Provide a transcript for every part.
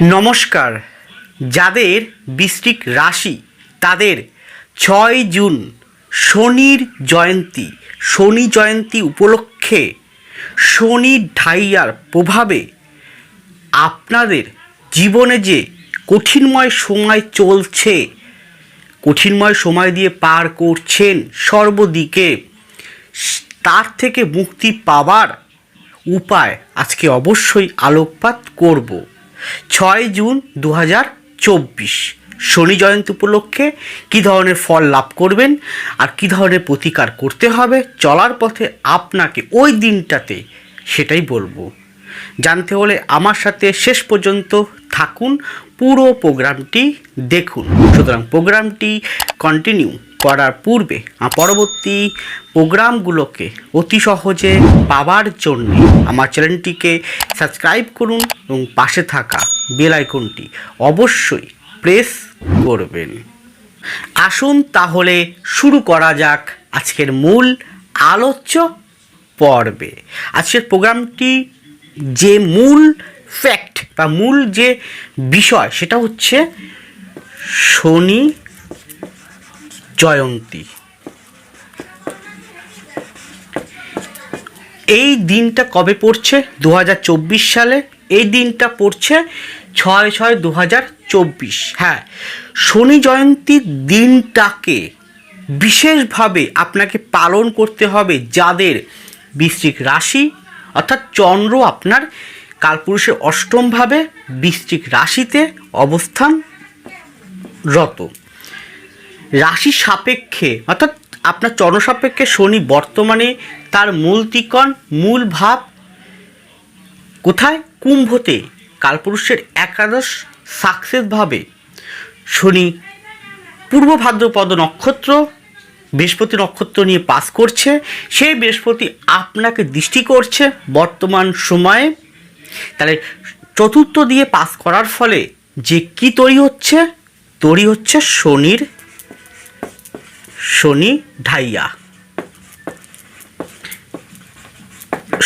নমস্কার। যাদের বৃষ্টিক রাশি, তাদের ছয় জুন, শনির জয়ন্তী, শনি জয়ন্তী উপলক্ষে শনি ঢাইয়ার প্রভাবে আপনাদের জীবনে যে কঠিনময় সময় চলছে, কঠিনময় সময় দিয়ে পার করছেন সর্বদিকে, তার থেকে মুক্তি পাওয়ার উপায় আজকে অবশ্যই আলোকপাত করব। ছয় জুন দু হাজার চব্বিশ। শনি জয়ন্তী উপলক্ষে কী ধরনের ফল লাভ করবেন আর কী ধরনের প্রতিকার করতে হবে, চলার পথে আপনাকে ওই দিনটাতে সেটাই বলব। জানতে হলে আমার সাথে শেষ পর্যন্ত থাকুন, পুরো প্রোগ্রামটি দেখুন। সুতরাং প্রোগ্রামটি কন্টিনিউ করার পূর্বে পরবর্তী প্রোগ্রামগুলোকে অতি সহজে পাওয়ার জন্য আমার চ্যানেলটিকে সাবস্ক্রাইব করুন এবং পাশে থাকা বেল আইকনটি অবশ্যই প্রেস করবেন। আসুন তাহলে শুরু করা যাক আজকের মূল আলোচ্য পর্বে। আজকের প্রোগ্রামটি যে মূল ফ্যাক্ট বা মূল যে বিষয় সেটা হচ্ছে শনি জয়ন্তী। এই দিনটা কবে পড়ছে? দু হাজার চব্বিশ সালে। এই দিনটা পড়ছে ছয় ছয় দু হ্যাঁ শনি জয়ন্তীর দিনটাকে বিশেষভাবে আপনাকে পালন করতে হবে যাদের বৃশ্চিক রাশি, অর্থাৎ চন্দ্র আপনার কালপুরুষের অষ্টমভাবে বৃশ্চিক রাশিতে অবস্থানরত। রাশি সাপেক্ষে, অর্থাৎ আপনার চন্দ্র সাপেক্ষে শনি বর্তমানে তার মূল ত্রিকোণ, মূল ভাব কোথায়? কুম্ভতে, কালপুরুষের একাদশ সাকসেসভাবে শনি পূর্ব ভাদ্রপদ নক্ষত্র, বৃহস্পতি নক্ষত্র নিয়ে পাস করছে, সেই বৃহস্পতি আপনাকে দৃষ্টি করছে বর্তমান সময়ে। তাহলে চতুর্থ দিয়ে পাস করার ফলে যে কি তৈরি হচ্ছে? তৈরি হচ্ছে শনির শনি ঢাইয়া।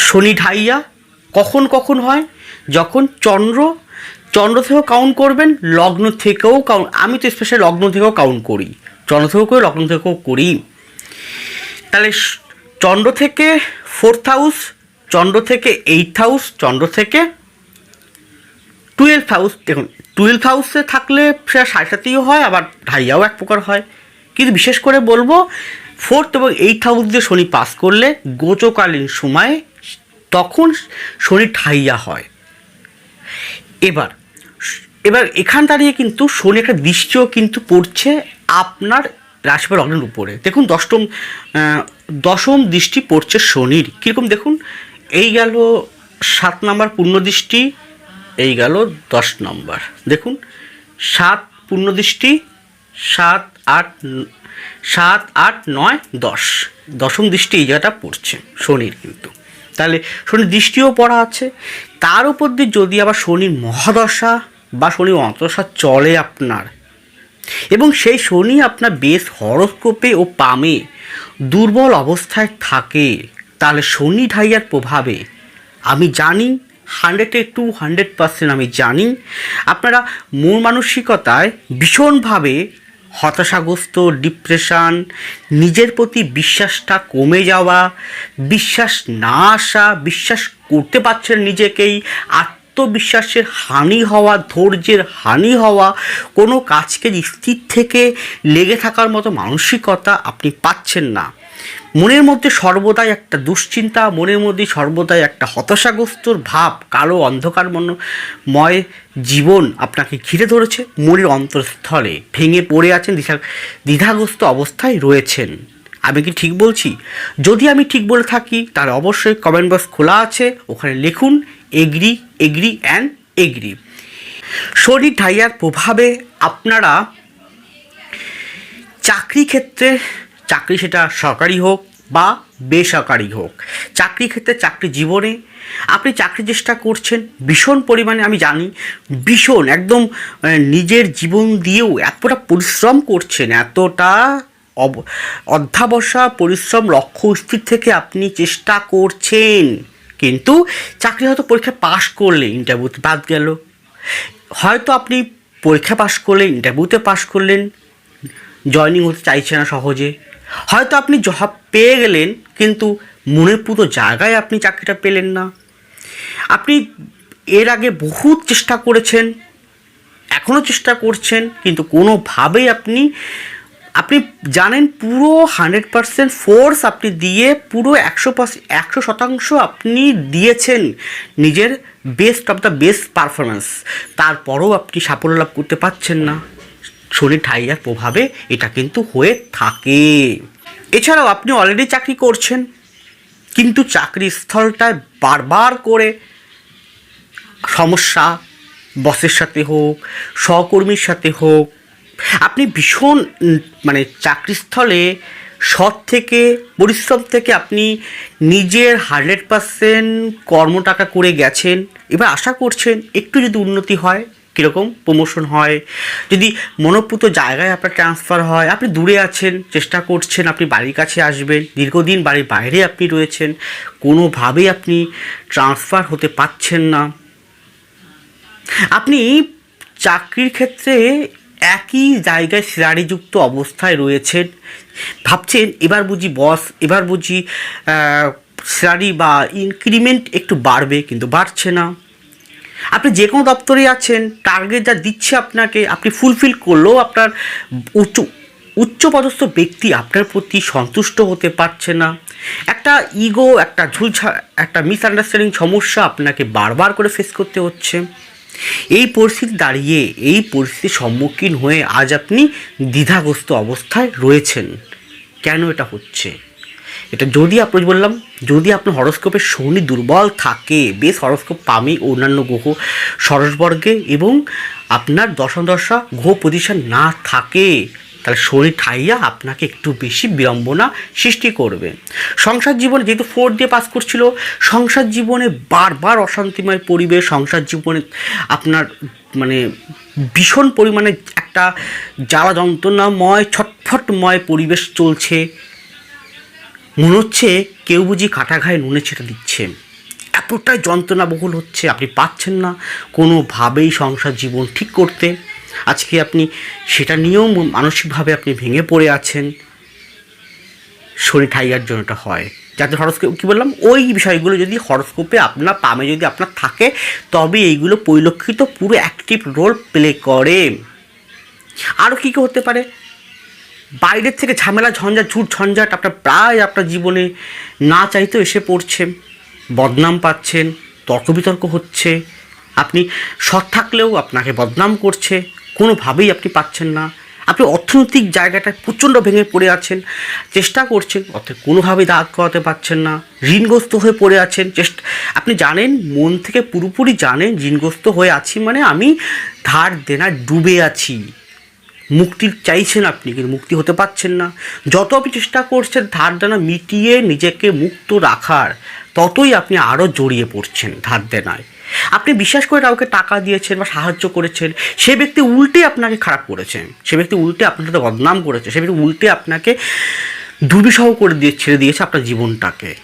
শনি ঢাইয়া কখন কখন হয়? যখন চন্দ্র চন্দ্র থেকেও কাউন্ট করবেন, লগ্ন থেকেও কাউন্ট আমি তো স্পেশালি লগ্ন থেকেও কাউন্ট করি। চন্দ্র থেকেও করি, লগ্ন থেকেও করি। তাহলে চন্দ্র থেকে ফোর্থ হাউস চন্দ্র থেকে এইট হাউস চন্দ্র থেকে টুয়েলভ হাউস দেখুন টুয়েলভ হাউসে থাকলে সেটা সাড়ে সাতেও হয়, আবার ঢাইয়াও এক প্রকার হয়। কিন্তু বিশেষ করে বলব ফোর্থ এবং এইট হাউস দিয়ে শনি পাস করলে গোচকালীন সময়ে তখন শনি ঠাইয়া হয়। এবার এবার এখান দাঁড়িয়ে কিন্তু শনি একটা দৃষ্টিও কিন্তু পড়ছে আপনার রাশি বা লগ্নের উপরে। দেখুন, দশম দশম দৃষ্টি পড়ছে শনির। কীরকম দেখুন, এই গেল সাত নাম্বার পূর্ণ দৃষ্টি, এই গেল দশ নম্বর। দেখুন, সাত পূর্ণ দৃষ্টি সাত আট সাত আট নয় দশ। দশম দৃষ্টি এই জায়গাটা পড়ছে, শনির কিন্তু। তাহলে শনির দৃষ্টিও পড়া আছে। তার উপর দিয়ে যদি আবার শনির মহাদশা বা শনির অন্তদশা চলে আপনার, এবং সেই শনি আপনার বেশ হরস্কোপে ও পামে দুর্বল অবস্থায় থাকে, তাহলে শনি ঢাইয়ার প্রভাবে আমি জানি হান্ড্রেডে টু হান্ড্রেড পার্সেন্ট আমি জানি, আপনারা মন মানসিকতায় ভীষণভাবে হতাশাগ্রস্ত ডিপ্রেশান নিজের প্রতি বিশ্বাসটা কমে যাওয়া বিশ্বাস না আসা বিশ্বাস করতে পারছেন নিজেকেই আত্মবিশ্বাসের হানি হওয়া, ধৈর্যের হানি হওয়া, কোনো কাজকে স্থির থেকে লেগে থাকার মতো মানসিকতা আপনি পাচ্ছেন না। মনের মধ্যে সর্বদাই একটা দুশ্চিন্তা, মনের মধ্যে সর্বদাই একটা হতাশাগ্রস্তর ভাব, কালো অন্ধকার ময় জীবন আপনাকে ঘিরে ধরেছে, মনের অন্তঃস্থলে ভেঙে পড়ে আছেন দ্বিধা দ্বিধাগ্রস্ত অবস্থায় রয়েছেন। আমি কি ঠিক বলছি? যদি আমি ঠিক বলে থাকি তার অবশ্যই কমেন্ট বক্স খোলা আছে, ওখানে লিখুন এগ্রি এগ্রি অ্যান্ড এগ্রি। শরীর ঢাইয়ার প্রভাবে আপনারা চাকরি ক্ষেত্রে, চাকরি সেটা সরকারি হোক বা বেসরকারি হোক, চাকরি ক্ষেত্রে চাকরি জীবনে আপনি চাকরি চেষ্টা করছেন, ভীষণ পরিমাণে আমি জানি, ভীষণ, একদম নিজের জীবন দিয়েও এতটা পরিশ্রম করছেন, এতটা অব, অধ্যাবসা, পরিশ্রম, লক্ষ্য স্থির থেকে আপনি চেষ্টা করছেন। কিন্তু চাকরি হয়তো পরীক্ষায় পাশ করলে ইন্টারভিউতে বাদ গেল। হয়তো আপনি পরীক্ষা পাশ করলেন ইন্টারভিউতে পাশ করলেন জয়নিং হতে চাইছে না সহজে। হয়তো আপনি জব পেয়ে গেলেন, কিন্তু মনের পুরো জায়গায় আপনি চাকরিটা পেলেন না। আপনি এর আগে বহুত চেষ্টা করেছেন এখনও চেষ্টা করছেন, কিন্তু কোনোভাবেই আপনি আপনি জানেন পুরো হান্ড্রেড পারসেন্ট ফোর্স আপনি দিয়ে পুরো একশো একশো শতাংশ আপনি দিয়েছেন নিজের best of the best performance তারপরেও আপনি সাফল্য লাভ করতে পারছেন না। শনি ঠাইয়ার প্রভাবে এটা কিন্তু হয়ে থাকে। এছাড়াও আপনি অলরেডি চাকরি করছেন, কিন্তু চাকরি স্থলটায় বারবার করে সমস্যা বসের সাথে হোক, সহকর্মীর সাথে হোক আপনি ভীষণ মানে চাকরিস্থলে সৎ থেকে, পরিশ্রম থেকে আপনি নিজের হান্ড্রেড পারসেন্ট কর্মটাকা করে গেছেন। এবার আশা করছেন একটু যদি উন্নতি হয়, কীরকম প্রমোশন হয়, যদি মনোপুত জায়গায় আপনার ট্রান্সফার হয়, আপনি দূরে আছেন, চেষ্টা করছেন, আপনি বাড়ির কাছে আসবেন, দীর্ঘদিন বাড়ির বাইরে আপনি রয়েছেন, কোনোভাবেই আপনি ট্রান্সফার হতে পারছেন না। আপনি চাকরির ক্ষেত্রে একই জায়গায় সিলারিযুক্ত অবস্থায় রয়েছেন। ভাবছেন এবার বুঝি বস এবার বুঝি স্যালারি বা ইনক্রিমেন্ট একটু বাড়বে, কিন্তু বাড়ছে না। আপনি যে কোনো দপ্তরে আছেন টার্গেট যা দিচ্ছে আপনাকে, আপনি ফুলফিল করলেও আপনার উচ্চ, উচ্চপদস্থ ব্যক্তি আপনার প্রতি সন্তুষ্ট হতে পারছে না। একটা ইগো একটা ঝুলঝা একটা মিসআন্ডারস্ট্যান্ডিং সমস্যা আপনাকে বারবার করে ফেস করতে হচ্ছে। এই পরিস্থিতি দাঁড়িয়ে, এই পরিস্থিতির সম্মুখীন হয়ে আজ আপনি দ্বিধাগ্রস্ত অবস্থায় রয়েছেন। কেন এটা হচ্ছে? এটা যদি আপনি বললাম, যদি আপনার হরস্কোপের শনি দুর্বল থাকে, বেশ হরস্কোপ পামি অন্যান্য গ্রহ সরসবর্গে এবং আপনার দশম দশা গ্রহ পজিশন না থাকে তাহলে শনি ঠাইয়া আপনাকে একটু বেশি বিড়ম্বনা সৃষ্টি করবে। সংসার জীবনে যেহেতু ফোর দিয়ে পাস করছিল, সংসার জীবনে বারবার অশান্তিময় পরিবেশ, সংসার জীবনে আপনার মানে ভীষণ পরিমাণে একটা জ্বালা যন্ত্রণাময়, ছটফটময় পরিবেশ চলছে। মনে হচ্ছে কেউ বুঝি কাটা ঘায়ে নুনে ছেটে দিচ্ছে। এতটাই যন্ত্রণাবহুল হচ্ছে, আপনি পাচ্ছেন না কোনোভাবেই সংসার জীবন ঠিক করতে। আজকে আপনি সেটা নিয়েও মানসিকভাবে আপনি ভেঙে পড়ে আছেন। শরীর ঠাইয়ার জন্য এটা হয়। যাতে হরস্কোপ কী বললাম? ওই বিষয়গুলো যদি হরস্কোপে আপনার পামে যদি আপনার থাকে, তবে এইগুলো পরিলক্ষিত পুরো অ্যাক্টিভ রোল প্লে করে। আরও কী কী হতে পারে? বাইরের থেকে ঝামেলা ঝঞ্ঝাট ঝুট ঝঞ্ঝাট আপনার প্রায় আপনার জীবনে না চাইতেও এসে পড়ছে। বদনাম পাচ্ছেন, তর্ক বিতর্ক হচ্ছে। আপনি সৎ থাকলেও আপনাকে বদনাম করছে। কোনোভাবেই আপনি পাচ্ছেন না। আপনি অর্থনৈতিক জায়গাটায় প্রচণ্ড ভেঙে পড়ে আছেন। চেষ্টা করছেন, অর্থে কোনোভাবেই দাঁত করাতে পারছেন না। ঋণগ্রস্ত হয়ে পড়ে আছেন। চেষ্টা আপনি জানেন, মন থেকে পুরোপুরি জানেন, ঋণগ্রস্ত হয়ে আছি মানে আমি ধার দেনা ডুবে আছি। মুক্তি চাইছেন আপনি, কিন্তু মুক্তি হতে পারছেন না। যত আপনি চেষ্টা করছেন ধার দেনা মিটিয়ে নিজেকে মুক্ত রাখার, ততই আপনি আরও জড়িয়ে পড়ছেন ধার দেনায়। আপনি বিশ্বাস করে কাউকে টাকা দিয়েছেন বা সাহায্য করেছেন, সে ব্যক্তি উল্টে আপনাকে খারাপ করেছে। সে ব্যক্তি উল্টে আপনার সাথে বদনাম করেছে। সে ব্যক্তি উল্টে আপনাকে দুর্বিষহ করে দিয়ে, ছেড়ে দিয়েছে আপনার জীবনটাকে।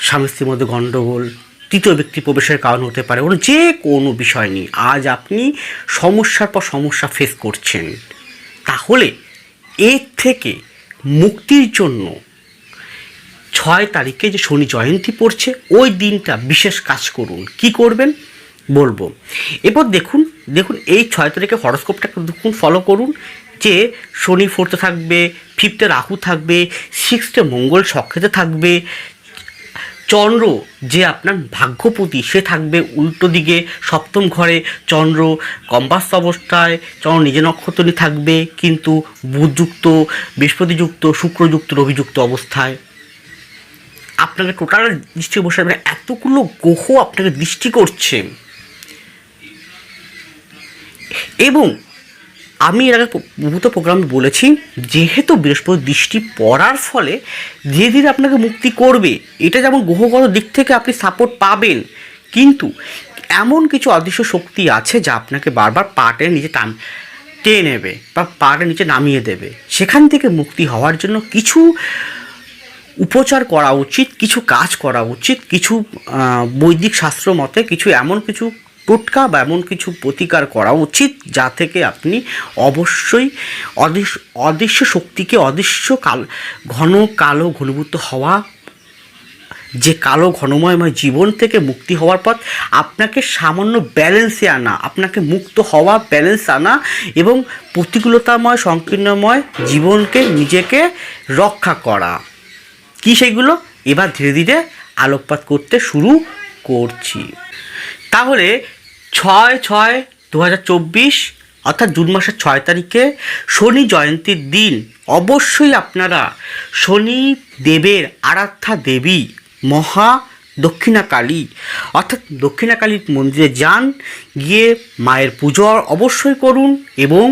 স্বামী স্ত্রীর মধ্যে গণ্ডগোল তৃতীয় ব্যক্তি প্রবেশের কারণ হতে পারে, ওর যে কোনো বিষয় নেই আজ আপনি সমস্যার পর সমস্যা ফেস করছেন। তাহলে এর থেকে মুক্তির জন্য ছয় তারিখে যে শনি জয়ন্তী পড়ছে, ওই দিনটা বিশেষ কাজ করুন। কি করবেন? বলব। এরপর দেখুন দেখুন এই ছয় তারিখে হরস্কোপটা দেখুন ফলো করুন যে শনি ফোর্থে থাকবে ফিফথে রাহু থাকবে সিক্সথে মঙ্গল সক্ষেতে থাকবে। চন্দ্র যে আপনার ভাগ্যপতি, সে থাকবে উল্টো দিকে সপ্তম ঘরে। চন্দ্র কম্বাস্ত অবস্থায়, চন্দ্র নিজে নক্ষত্র থাকবে, কিন্তু বুধযুক্ত, বৃহস্পতিযুক্ত, শুক্রযুক্ত, রবিযুক্ত অবস্থায়। আপনাকে টোটাল দৃষ্টি বসে মানে এতগুলো গ্রহ আপনাকে দৃষ্টি করছে। এবং আমি এর আগে বহুত প্রোগ্রামে বলেছি, যেহেতু বৃহস্পতি দৃষ্টি পড়ার ফলে ধীরে ধীরে আপনাকে মুক্তি করবে। এটা যেমন গ্রহগত দিক থেকে আপনি সাপোর্ট পাবেন, কিন্তু এমন কিছু অদৃশ্য শক্তি আছে যা আপনাকে বারবার পাটের নিচে টান টেনে নেবে বা পাটের নিচে নামিয়ে দেবে। সেখান থেকে মুক্তি হওয়ার জন্য কিছু উপচার করা উচিত, কিছু কাজ করা উচিত, কিছু বৈদিক শাস্ত্র মতে কিছু এমন কিছু টোটকা বা এমন কিছু প্রতিকার করা উচিত যা থেকে আপনি অবশ্যই অদৃশ্য অদৃশ্য শক্তিকে অদৃশ্য কাল, ঘন কালো ঘনীভূত হওয়া, যে কালো ঘনময়ময় জীবন থেকে মুক্তি হওয়ার পর আপনাকে সামান্য ব্যালেন্সে আনা, আপনাকে মুক্ত হওয়া ব্যালেন্স আনা এবং প্রতিকূলতাময়, সংকীর্ণময় জীবনকে নিজেকে রক্ষা করা। কি সেগুলো? এবার ধীরে ধীরে আলোকপাত করতে শুরু করছি। তাহলে ছয় ছয় দু অর্থাৎ জুন মাসের ছয় তারিখে শনি জয়ন্তীর দিন, অবশ্যই আপনারা শনি দেবের আরাধ্যা দেবী মহা দক্ষিণা কালী অর্থাৎ দক্ষিণা কালীর মন্দিরে যান, গিয়ে মায়ের পুজো অবশ্যই করুন এবং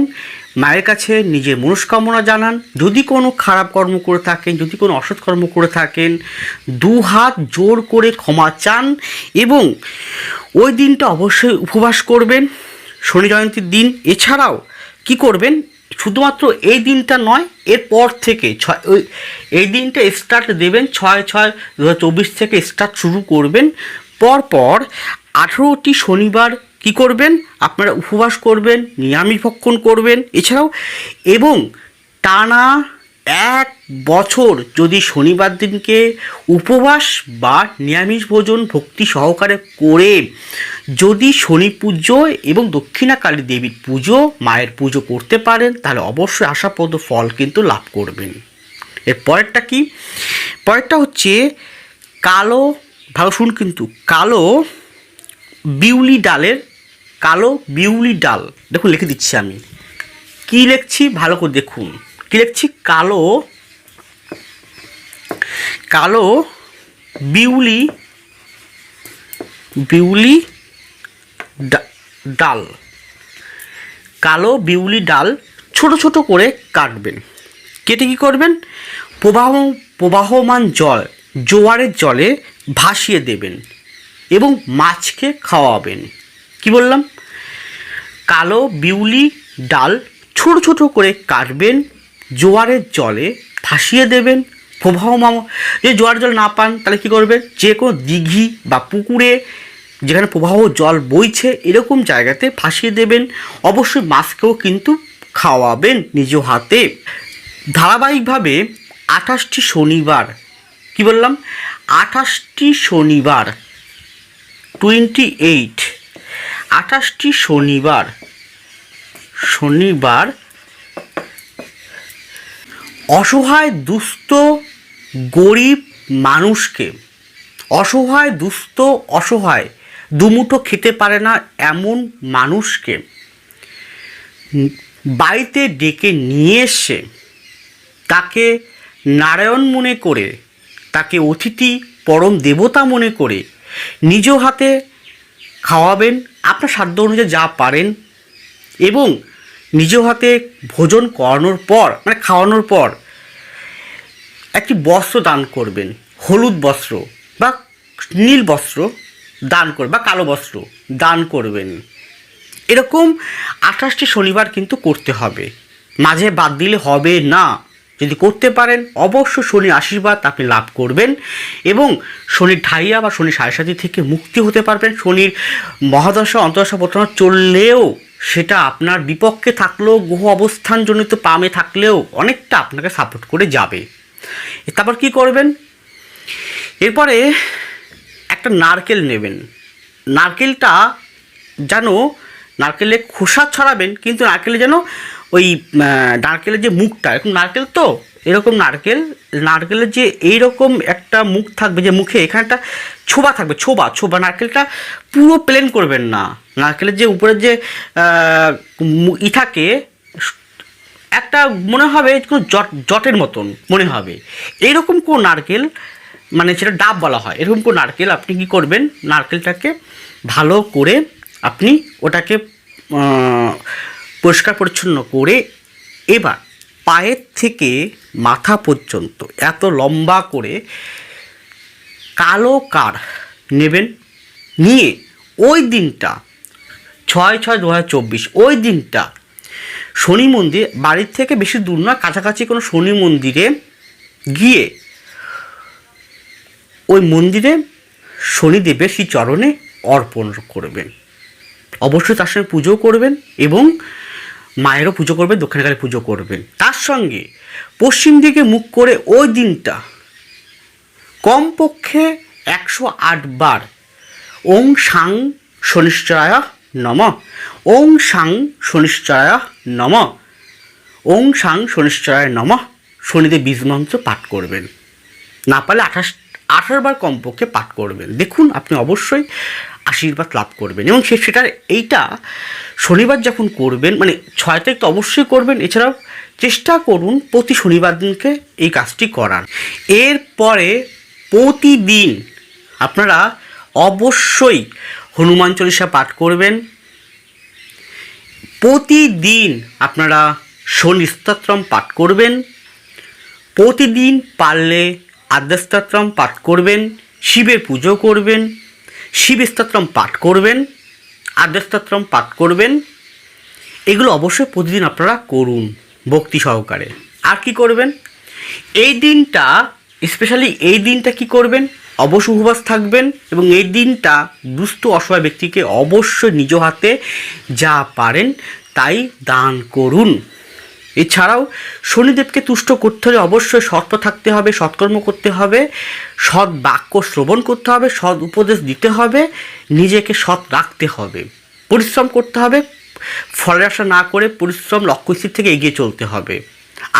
মায়ের কাছে নিজের মনস্কামনা জানান। যদি কোনো খারাপ কর্ম করে থাকেন, যদি কোনো অসৎ কর্ম করে থাকেন দু হাত জোর করে ক্ষমা চান এবং ওই দিনটা অবশ্যই উপবাস করবেন, শনি জয়ন্তীর দিন। এছাড়াও কি করবেন? শুধুমাত্র এই দিনটা নয়, এরপর থেকে ছয় এই দিনটা স্টার্ট দেবেন, ছয় ছয় দু থেকে স্টার্ট শুরু করবেন। পরপর আঠেরোটি শনিবার কি করবেন? আপনারা উপবাস করবেন, নিরামিষ ভক্ষণ করবেন। এছাড়াও এবং টানা এক বছর যদি শনিবার দিনকে উপবাস বা নিরামিষ ভোজন ভক্তি সহকারে করে যদি শনি পুজো এবং দক্ষিণা কালী দেবীর পুজো, মায়ের পুজো করতে পারেন, তাহলে অবশ্যই আশাপদ ফল কিন্তু লাভ করবেন। এর পরেরটা কি? পরেরটা হচ্ছে কালো, ভালো শুন কিন্তু, কালো বিউলি ডালের কালো বিউলি ডাল। দেখুন, লিখে দিচ্ছি আমি। কি লিখছি? ভালো করে দেখুন। কি লিখছি? কালো কালো বিউলি বিউলি ডাল। কালো বিউলি ডাল ছোট ছোট করে কাটবেন। কেটে কী করবেন? প্রবাহ, প্রবাহমান জল, জোয়ারের জলে ভাসিয়ে দেবেন এবং মাছকে খাওয়াবেন। কি বললাম? কালো বিউলি ডাল ছোট ছোট করে কাটবেন, জোয়ারের জলে ভাসিয়ে দেবেন। প্রবাহমান যদি জোয়ার জল না পান, তাহলে কী করবেন? যে কোনো দিঘি বা পুকুরে যেখানে প্রবাহ জল বইছে, এরকম জায়গাতে ফাঁসিয়ে দেবেন। অবশ্যই মাছকেও কিন্তু খাওয়াবেন নিজ হাতে। ধারাবাহিকভাবে আঠাশটি শনিবার, কি বললাম? আঠাশটি শনিবার টোয়েন্টি এইট আঠাশটি শনিবার। শনিবার অসহায়, দুস্থ, গরিব মানুষকে, অসহায়, দুস্থ, অসহায়, দুমুঠো খেতে পারে না এমন মানুষকে বাড়িতে ডেকে নিয়ে এসে তাকে নারায়ণ মনে করে, তাকে অতিথি পরম দেবতা মনে করে নিজ হাতে খাওয়াবেন আপনার সাধ্য অনুযায়ী যা পারেন এবং নিজ হাতে ভোজন করানোর পর মানে খাওয়ানোর পর একটি বস্ত্র দান করবেন, হলুদ বস্ত্র বা নীল বস্ত্র দান করবেন বা কালো বস্ত্র দান করবেন। এরকম আঠাশটি শনিবার কিন্তু করতে হবে। মাঝে বাদ দিলে হবে না। যদি করতে পারেন, অবশ্য শনি আশীর্বাদ আপনি লাভ করবেন এবং শনির ঢাইয়া বা শনি সাড়ে থেকে মুক্তি হতে পারবেন। শনির মহাদশা, অন্তদশা প্রথমা চললেও সেটা আপনার বিপক্ষে থাকলেও, গ্রহ অবস্থানজনিত পামে থাকলেও অনেকটা আপনাকে সাপোর্ট করে যাবে। তারপর কি করবেন? এরপরে একটা নারকেল নেবেন। নারকেলটা যেন নারকেলে খোসা ছড়াবেন, কিন্তু নারকেলে যেন ওই নারকেলের যে মুখটা, এরকম নারকেল তো? এরকম নারকেল, নারকেলের যে এইরকম একটা মুখ থাকবে, যে মুখে এখানে একটা ছোবা থাকবে, ছোবা ছোবা, নারকেলটা পুরো প্লেন করবেন না। নারকেলের যে উপরের যে ই থাকে, একটা মনে হবে কোনো জট, জটের মতন, মনে হবে। এইরকম কোন নারকেল মানে সেটা ডাব বলা হয়, এরকম কোন নারকেল আপনি কি করবেন? নারকেলটাকে ভালো করে আপনি ওটাকে পরিষ্কার পরিচ্ছন্ন করে এবার পায়ের থেকে মাথা পর্যন্ত এত লম্বা করে কালো কার নেবেন, নিয়ে ওই দিনটা ছয় ছয় দু ওই দিনটা শনি মন্দির, বাড়ির থেকে বেশি দূর না কাছাকাছি কোনো শনি মন্দিরে গিয়ে ওই মন্দিরে শনিদেবের সেই চরণে অর্পণ করবেন। অবশ্যই তার সঙ্গে পুজো করবেন এবং মায়েরও পুজো করবেন দক্ষিণকালী পুজো করবেন। তার সঙ্গে পশ্চিম দিকে মুখ করে ওই দিনটা, কমপক্ষে একশো আট বার, ওং সাং শনিশ্চরায় নম, ওং সাং শনিশ্চরায় নম, ওং সাং শনিশ্চরায় নম, শনিদেব বীজ মন্ত্র পাঠ করবেন। না পারলে আঠাশ আঠারো বার কমপক্ষে পাঠ করবেন। দেখুন, আপনি অবশ্যই আশীর্বাদ লাভ করবেন। এবং সে সেটার এইটা শনিবার যখন করবেন মানে ছয় তারিখ তো অবশ্যই করবেন, এছাড়াও চেষ্টা করুন প্রতি শনিবার দিনকে এই কাজটি করার। এরপরে প্রতিদিন আপনারা অবশ্যই হনুমান চল্লিশা পাঠ করবেন। প্রতিদিন আপনারা শনি স্তোত্রম পাঠ করবেন। প্রতিদিন পারলে আদ্যস্তোত্রম পাঠ করবেন। শিবের পুজো করবেন। শিব স্তোত্রম পাঠ করবেন। আদ্যস্তোত্রম পাঠ করবেন। এগুলো অবশ্যই প্রতিদিন আপনারা করুন ভক্তি সহকারে। আর কি করবেন? এই দিনটা স্পেশালি এই দিনটা কি করবেন? অবশ্য উপবাস থাকবেন এবং এই দিনটা দুস্থ অসহায় ব্যক্তিকে অবশ্যই নিজ হাতে যা পারেন তাই দান করুন। এছাড়াও শনিদেবকে তুষ্ট করতে হলে অবশ্যই সৎ থাকতে হবে, সৎকর্ম করতে হবে, সৎ বাক্য শ্রবণ করতে হবে, সৎ উপদেশ দিতে হবে, নিজেকে সৎ রাখতে হবে। পরিশ্রম করতে হবে ফলের আশা না করে পরিশ্রম লক্ষ্যস্থির থেকে এগিয়ে চলতে হবে।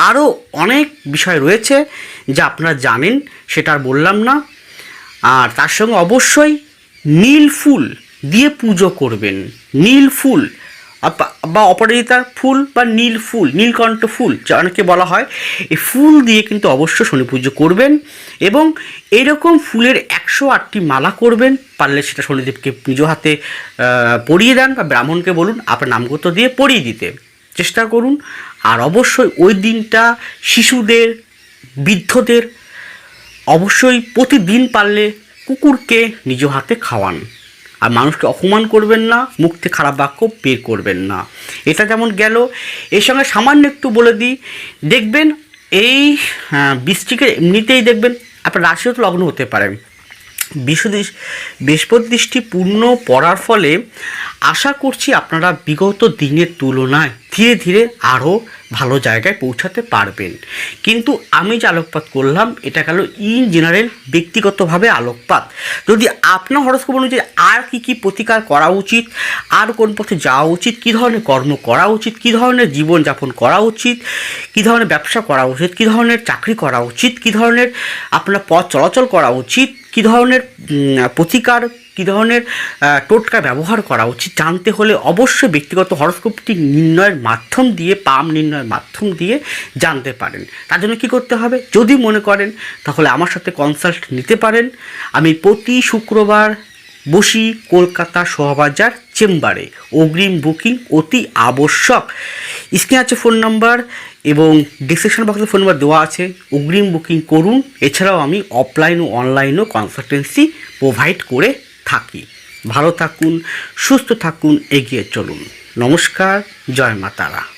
আরও অনেক বিষয় রয়েছে যা আপনারা জানেন, সেটা আর বললাম না। আর তার সঙ্গে অবশ্যই নীল ফুল দিয়ে পুজো করবেন। নীল ফুল বা অপরাজিতার ফুল বা নীল ফুল, নীলকণ্ঠ ফুল যা অনেকে বলা হয়, এই ফুল দিয়ে কিন্তু অবশ্য শনি পুজো করবেন এবং এরকম ফুলের একশো আটটি মালা করবেন। পারলে সেটা শনিদেবকে নিজ হাতে পরিয়ে দেন বা ব্রাহ্মণকে বলুন, আপনার নামগত দিয়ে পরিয়ে দিতে চেষ্টা করুন। আর অবশ্যই ওই দিনটা শিশুদের, বৃদ্ধদের অবশ্যই প্রতিদিন পারলে কুকুরকে নিজ হাতে খাওয়ান। আর মানুষকে অপমান করবেন না, মুখ থেকে খারাপ বাক্য বের করবেন না। এটা যেমন গেল, এর সঙ্গে সামান্য একটু বলে দিই, দেখবেন এই বৃষ্টিকে এমনিতেই দেখবেন, আপনার রাশিও তো লগ্ন হতে পারে। দৃষ্টি পূর্ণ পড়ার ফলে আশা করছি আপনারা বিগত দিনের তুলনায় ধীরে ধীরে আরও ভালো জায়গায় পৌঁছাতে পারবেন। কিন্তু আমি যে আলোকপাত করলাম, এটা গেল ইন জেনারেল ব্যক্তিগতভাবে আলোকপাত। যদি আপনার হরস্কোপ অনুযায়ী আর কি কি প্রতিকার করা উচিত, আর কোন পথে যাওয়া উচিত, কী ধরনের কর্ম করা উচিত, কী ধরনের জীবনযাপন করা উচিত, কী ধরনের ব্যবসা করা উচিত, কী ধরনের চাকরি করা উচিত, কী ধরনের আপনার পথ চলাচল করা উচিত কী ধরনের প্রতিকার, কী ধরনের টোটকা ব্যবহার করা উচিত জানতে হলে অবশ্যই ব্যক্তিগত হরস্কোপটি নির্ণয়ের মাধ্যম দিয়ে, পাম নির্ণয়ের মাধ্যম দিয়ে জানতে পারেন। তার জন্য কী করতে হবে? যদি মনে করেন, তাহলে আমার সাথে কনসাল্ট নিতে পারেন। আমি প্রতি শুক্রবার বসি কলকাতা শোভাবাজার চেম্বারে। অগ্রিম বুকিং অতি আবশ্যক। স্ক্রিনে আছে ফোন নাম্বার এবং ডিসক্রিপশন বক্সে ফোন নাম্বার দেওয়া আছে। অগ্রিম বুকিং করুন। এছাড়াও আমি অফলাইন ও অনলাইনও কনসালটেন্সি প্রোভাইড করে থাকি। ভালো থাকুন, সুস্থ থাকুন, এগিয়ে চলুন। নমস্কার, জয় মা তারা